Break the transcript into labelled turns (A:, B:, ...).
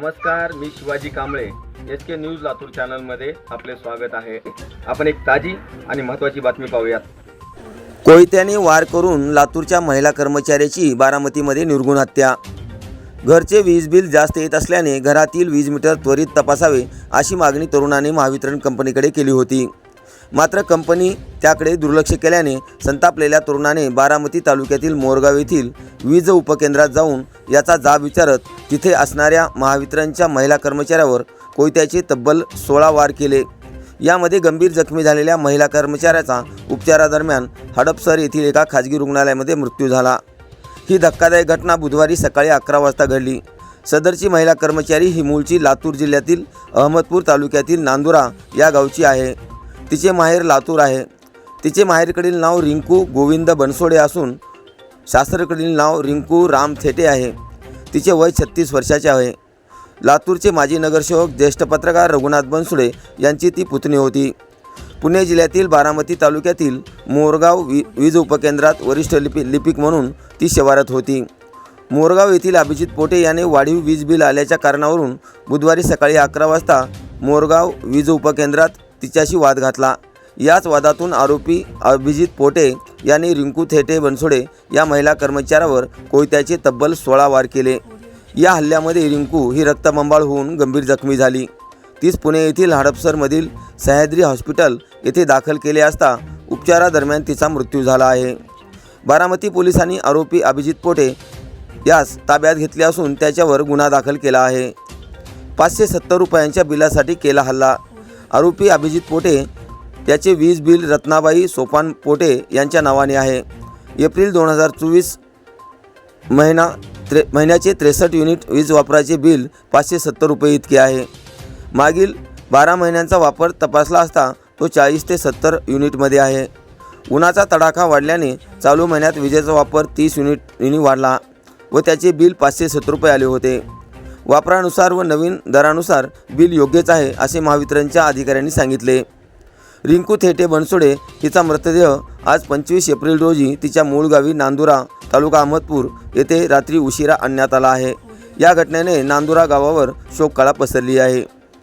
A: नमस्कार मी Shivaji Kamble. S K news Latur चॅनलमध्ये आपले स्वागत आहे. आपण एक ताजी आणि महत्त्वाची बातमी पाहूयात.
B: कोयत्याने वार करून लातूरच्या महिला कर्मचाऱ्याची बारामतीमध्ये निर्गुण हत्या. घरचे वीज बिल जास्त येत असल्याने घरातील वीज मीटर त्वरित तपासावे अशी मागणी तरुणाने महावितरण कंपनीकडे केली होती. मात्र कंपनी त्याकडे दुर्लक्ष केल्याने संतापलेल्या तरुणाने बारामती तालुक्यातील मोरगाव येथील वीज उपकेंद्रात जाऊन याचा जाब विचारत तिथे असणाऱ्या महावितरणच्या महिला कर्मचाऱ्यावर कोयत्याचे तब्बल सोळा वार केले. यामध्ये गंभीर जखमी झालेल्या महिला कर्मचाऱ्याचा उपचारादरम्यान हडपसर येथील एका खाजगी रुग्णालयामध्ये मृत्यू झाला. ही धक्कादायक घटना बुधवारी सकाळी अकरा वाजता घडली. सदरची महिला कर्मचारी ही मूळची लातूर जिल्ह्यातील अहमदपूर तालुक्यातील नांदुरा या गावची आहे. तिचे माहेर लातूर आहे. तिचे माहेरकडील नाव रिंकू गोविंद बनसोडे असून शास्त्रकडील नाव रिंकू राम थेटे आहे. तिचे वय छत्तीस वर्षाचे आहे. लातूरचे माजी नगरसेवक ज्येष्ठ पत्रकार रघुनाथ बनसुडे यांची ती पुतणी होती. पुणे जिल्ह्यातील बारामती तालुक्यातील मोरगाव वी वीज उपकेंद्रात वरिष्ठ लिपि लिपिक म्हणून ती सेवारत होती. मोरगाव येथील अभिजित पोटे याने वाढीव वीज बिल आल्याच्या कारणावरून बुधवारी सकाळी अकरा वाजता मोरगाव वीज उपकेंद्रात तिच्याशी वाद घातला. याच वादातून आरोपी अभिजित पोटे यांनी रिंकू थेटे बनसोडे या महिला कर्मचाऱ्यावर कोयत्याचे तब्बल सोळा वार केले. या हल्ल्यामध्ये रिंकू ही रक्तबंबाळ होऊन गंभीर जखमी झाली. तीच पुणे येथील हडपसरमधील सह्याद्री हॉस्पिटल येथे दाखल केले असता उपचारादरम्यान तिचा मृत्यू झाला आहे. बारामती पोलिसांनी आरोपी अभिजित पोटे यास ताब्यात घेतले असून त्याच्यावर गुन्हा दाखल केला आहे. पाचशे सत्तर रुपयांच्या बिलासाठी केला हल्ला. आरोपी अभिजित पोटे त्याचे वीज बिल रत्नाबाई सोपान पोटे यांच्या नावाने आहे. एप्रिल दोन हजार चोवीस महिना त्रे महिन्याचे त्रेसष्ट युनिट वीज वापराचे बिल पाचशे सत्तर रुपये इतके आहे. मागील बारा महिन्यांचा वापर तपासला असता तो चाळीस ते सत्तर युनिटमध्ये आहे. उन्हाचा तडाखा वाढल्याने चालू महिन्यात विजेचा वापर तीस युनिट युनिट वाढला व त्याचे बिल पाचशे सत्तर रुपये आले होते. वापरानुसार व नवीन दरानुसार बिल योग्यच आहे असे महावितरणच्या अधिकाऱ्यांनी सांगितले. रिंकू थेटे बनसोडे हिचा मृतदेह आज पंचवीस एप्रिल रोजी तिच्या मूळ गावी नांदुरा तालुका अहमदपूर येथे रात्री उशिरा आणण्यात आला आहे. या घटनेने नांदुरा गावावर शोककळा पसरली आहे.